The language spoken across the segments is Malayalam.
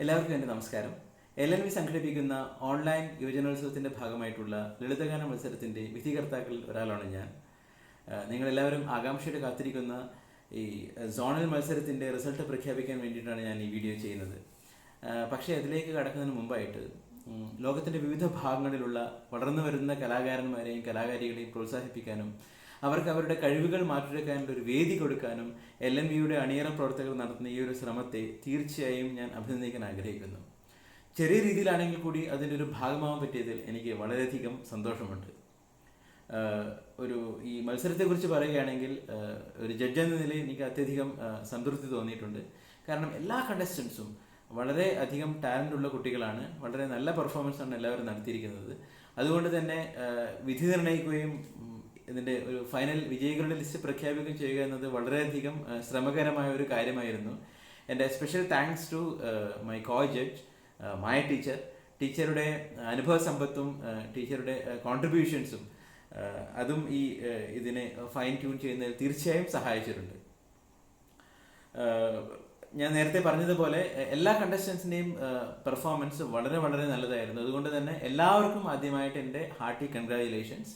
എല്ലാവർക്കും എന്റെ നമസ്കാരം. എൽ എൻ വി സംഘടിപ്പിക്കുന്ന ഓൺലൈൻ യുവജനോത്സവത്തിന്റെ ഭാഗമായിട്ടുള്ള ലളിതഗാന മത്സരത്തിന്റെ വിധികർത്താക്കളിൽ ഒരാളാണ് ഞാൻ. നിങ്ങളെല്ലാവരും ആകാംക്ഷയോടെ കാത്തിരിക്കുന്ന ഈ സോണൽ മത്സരത്തിന്റെ റിസൾട്ട് പ്രഖ്യാപിക്കാൻ വേണ്ടിയിട്ടാണ് ഞാൻ ഈ വീഡിയോ ചെയ്യുന്നത്. പക്ഷേ അതിലേക്ക് കടക്കുന്നതിന് മുമ്പായിട്ട് ലോകത്തിന്റെ വിവിധ ഭാഗങ്ങളിലുള്ള വളർന്നു വരുന്ന കലാകാരന്മാരെയും കലാകാരികളെയും പ്രോത്സാഹിപ്പിക്കാനും അവർക്ക് അവരുടെ കഴിവുകൾ മാറ്റിയെടുക്കാനുള്ള ഒരു വേദി കൊടുക്കാനും എൽ എൻ വിയുടെ അണിയറ പ്രവർത്തകർ നടത്തുന്ന ഈ ഒരു ശ്രമത്തെ തീർച്ചയായും ഞാൻ അഭിനന്ദിക്കാൻ ആഗ്രഹിക്കുന്നു. ചെറിയ രീതിയിലാണെങ്കിൽ കൂടി അതിന്റെ ഒരു ഭാഗമാവാൻ പറ്റിയതിൽ എനിക്ക് വളരെയധികം സന്തോഷമുണ്ട്. ഒരു ഈ മത്സരത്തെക്കുറിച്ച് പറയുകയാണെങ്കിൽ ഒരു ജഡ്ജ് എന്ന നിലയിൽ എനിക്ക് അത്യധികം സംതൃപ്തി തോന്നിയിട്ടുണ്ട്. കാരണം എല്ലാ കണ്ടസ്റ്റൻസും വളരെ അധികം ടാലന്റ് ഉള്ള കുട്ടികളാണ്. വളരെ നല്ല പെർഫോമൻസ് ആണ് എല്ലാവരും നടത്തിയിരിക്കുന്നത്. അതുകൊണ്ട് തന്നെ വിധി നിർണയിക്കുകയും ഇതിന്റെ ഒരു ഫൈനൽ വിജയികളുടെ ലിസ്റ്റ് പ്രഖ്യാപിക്കുകയും ചെയ്യുക എന്നത് വളരെയധികം ശ്രമകരമായ ഒരു കാര്യമായിരുന്നു. എന്റെ special thanks to my co judge my teacher ടീച്ചറുടെ അനുഭവ സമ്പത്തും ടീച്ചറുടെ കോൺട്രിബ്യൂഷൻസും അതും ഈ ഇതിനെ ഫൈൻ ട്യൂൺ ചെയ്യുന്നതിൽ തീർച്ചയായും സഹായിച്ചിട്ടുണ്ട്. ഞാൻ നേരത്തെ പറഞ്ഞതുപോലെ എല്ലാ കണ്ടസ്റ്റൻസിന്റെയും പെർഫോമൻസ് വളരെ വളരെ നല്ലതായിരുന്നു. അതുകൊണ്ട് തന്നെ എല്ലാവർക്കും ആദ്യമായിട്ട് എന്റെ ഹാർട്ടി കൺഗ്രാജുലേഷൻസ്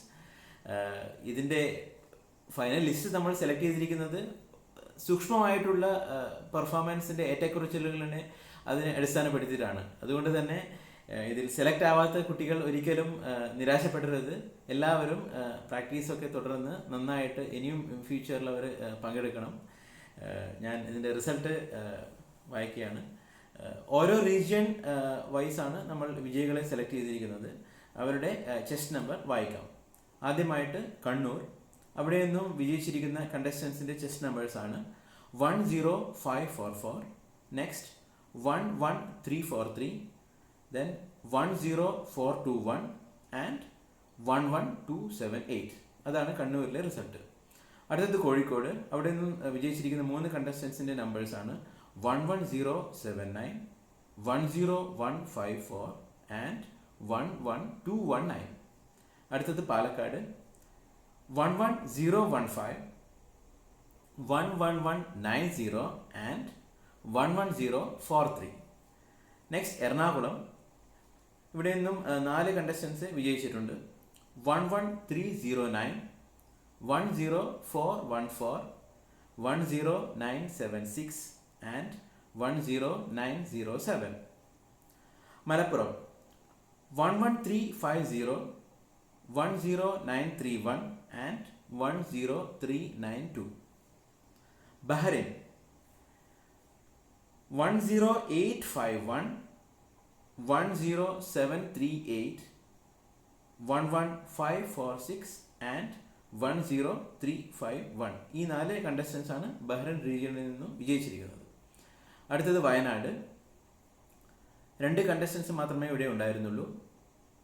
ഇതിന്റെ ഫൈനൽ ലിസ്റ്റ് നമ്മൾ സെലക്ട് ചെയ്തിരിക്കുന്നത് സൂക്ഷ്മമായിട്ടുള്ള പെർഫോമൻസിന്റെ ഏറ്റക്കുറച്ചിലുകളിനെ അതിനെ അടിസ്ഥാനപ്പെടുത്തിയിട്ടാണ്. അതുകൊണ്ട് തന്നെ ഇതിൽ സെലക്ട് ആവാത്ത കുട്ടികൾ ഒരിക്കലും നിരാശപ്പെടരുത്. എല്ലാവരും പ്രാക്ടീസൊക്കെ തുടർന്ന് നന്നായിട്ട് ഇനിയും ഫ്യൂച്ചറിൽ അവർ പങ്കെടുക്കണം. ഞാൻ ഇതിന്റെ റിസൾട്ട് വായിക്കുകയാണ്. ഓരോ റീജിയൻ വൈസാണ് നമ്മൾ വിജയികളെ സെലക്ട് ചെയ്തിരിക്കുന്നത്. അവരുടെ ചെസ്റ്റ് നമ്പർ വായിക്കാം. ആദ്യമായിട്ട് കണ്ണൂർ. അവിടെ നിന്നും വിജയിച്ചിരിക്കുന്ന കണ്ടസ്റ്റൻസിന്റെ നമ്പേഴ്സ് ആണ് one zero five four four next one one three four three then one zero four two one and one one two seven eight അതാണ് കണ്ണൂരിലെ റിസൾട്ട് അടുത്തത് കോഴിക്കോട്. അവിടെ നിന്നും വിജയിച്ചിരിക്കുന്ന മൂന്ന് കണ്ടസ്റ്റൻസിന്റെ നമ്പേഴ്സ് ആണ് one one zero seven nine one zero one five four and one one two one nine അടുത്തത് Palakkad. One one zero one five one one one nine zero and one one zero four three. Next Ernakulam. ഇവിടെ നിന്നും നാല് contestants വിജയിച്ചിട്ടുണ്ട്. One one three zero nine one zero four one four one zero nine seven six and one zero nine zero seven. Malappuram. One one three five zero one zero nine three one and one zero three nine two one zero eight five one one zero seven three eight one one five four six and one zero three five one ഈ നാല് കണ്ടസ്റ്റൻസ് ആണ് ബഹ്റൈൻ റീജിയനിൽ നിന്നും വിജയിച്ചിരിക്കുന്നത്. അടുത്തത് വയനാട്. രണ്ട് കണ്ടസ്റ്റൻസ് മാത്രമേ ഇവിടെ ഉണ്ടായിരുന്നുള്ളൂ.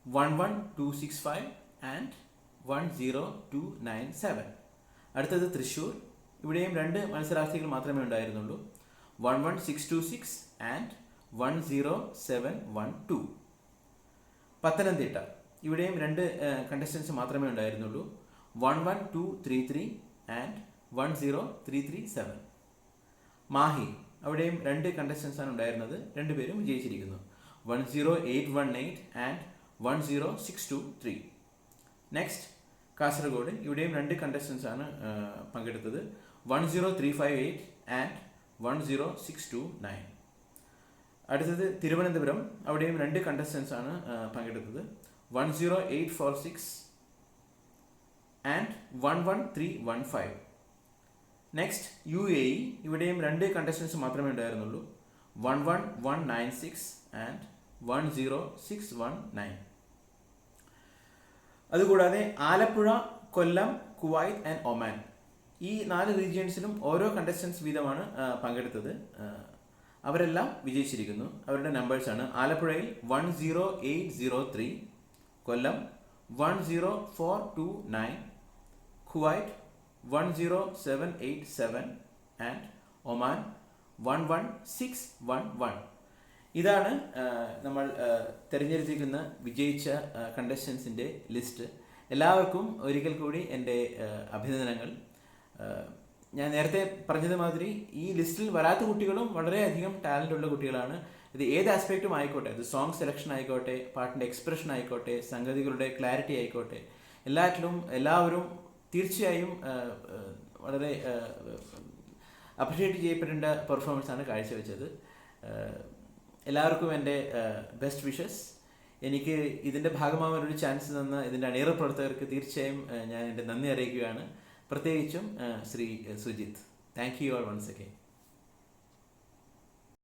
One one two six five and one zero two nine seven അടുത്തത് തൃശ്ശൂർ. ഇവിടെയും രണ്ട് മത്സരാർത്ഥികൾ മാത്രമേ ഉണ്ടായിരുന്നുള്ളൂ. One one six two six and one zero seven one two Pathanamthitta. ഇവിടെയും രണ്ട് കണ്ടസ്റ്റൻസ് മാത്രമേ ഉണ്ടായിരുന്നുള്ളൂ. One one two three three and one zero three three seven Mahe. അവിടെയും രണ്ട് കണ്ടസ്റ്റൻസ് ആണ് ഉണ്ടായിരുന്നത്. രണ്ടുപേരും വിജയിച്ചിരിക്കുന്നു. One zero eight one eight and one zero six two three next Kasaragod. ഇവിടെയും രണ്ട് കണ്ടസ്റ്റൻസ് ആണ് പങ്കെടുത്തത്. One zero three five eight and one zero six two nine അടുത്തത് തിരുവനന്തപുരം. അവിടെയും രണ്ട് കണ്ടസ്റ്റൻസ് ആണ് പങ്കെടുത്തത്. One zero eight four six and one one three one five next U A E ഇവിടെയും രണ്ട് കണ്ടസ്റ്റൻസ് മാത്രമേ ഉണ്ടായിരുന്നുള്ളൂ. One one one nine six and one zero six one nine അതുകൂടാതെ Alappuzha Kollam Kuwait and Oman. ഈ നാല് റീജിയൻസിലും ഓരോ കണ്ടസ്റ്റൻസ് വീതമാണ് പങ്കെടുത്തത്. അവരെല്ലാം വിജയിച്ചിരിക്കുന്നു. അവരുടെ നമ്പേഴ്സ് ആണ്. ആലപ്പുഴയിൽ one zero eight zero three Kollam one zero four two nine Kuwait one zero seven eight seven and Oman one one six one one ഇതാണ് നമ്മൾ തിരഞ്ഞെടുത്തിരിക്കുന്ന വിജയിച്ച കണ്ടസ്റ്റൻസിന്റെ ലിസ്റ്റ് എല്ലാവർക്കും ഒരിക്കൽ കൂടി എന്റെ അഭിനന്ദനങ്ങൾ. ഞാൻ നേരത്തെ പറഞ്ഞത് മാതിരി ഈ ലിസ്റ്റിൽ വരാത്ത കുട്ടികളും വളരെയധികം ടാലന്റ് ഉള്ള കുട്ടികളാണ്. ഇത് ഏത് ആസ്പെക്റ്റും ആയിക്കോട്ടെ അത് സോങ് സെലക്ഷൻ ആയിക്കോട്ടെ പാട്ടിന്റെ എക്സ്പ്രഷൻ ആയിക്കോട്ടെ സംഗതികളുടെ ക്ലാരിറ്റി ആയിക്കോട്ടെ എല്ലാറ്റിലും എല്ലാവരും തീർച്ചയായും വളരെ അപ്രിഷ്യേറ്റ് ചെയ്യപ്പെടേണ്ട പെർഫോമൻസ് ആണ് കാഴ്ചവെച്ചത്. എല്ലാവർക്കും എന്റെ ബെസ്റ്റ് വിഷസ് എനിക്ക് ഇതിന്റെ ഭാഗമാവാൻ ഒരു ചാൻസ് തന്ന ഇതിന്റെ അണിയറ പ്രവർത്തകർക്ക് തീർച്ചയായും ഞാൻ എന്റെ നന്ദി അറിയിക്കുകയാണ്. പ്രത്യേകിച്ചും Shri Sujith. Thank you all once again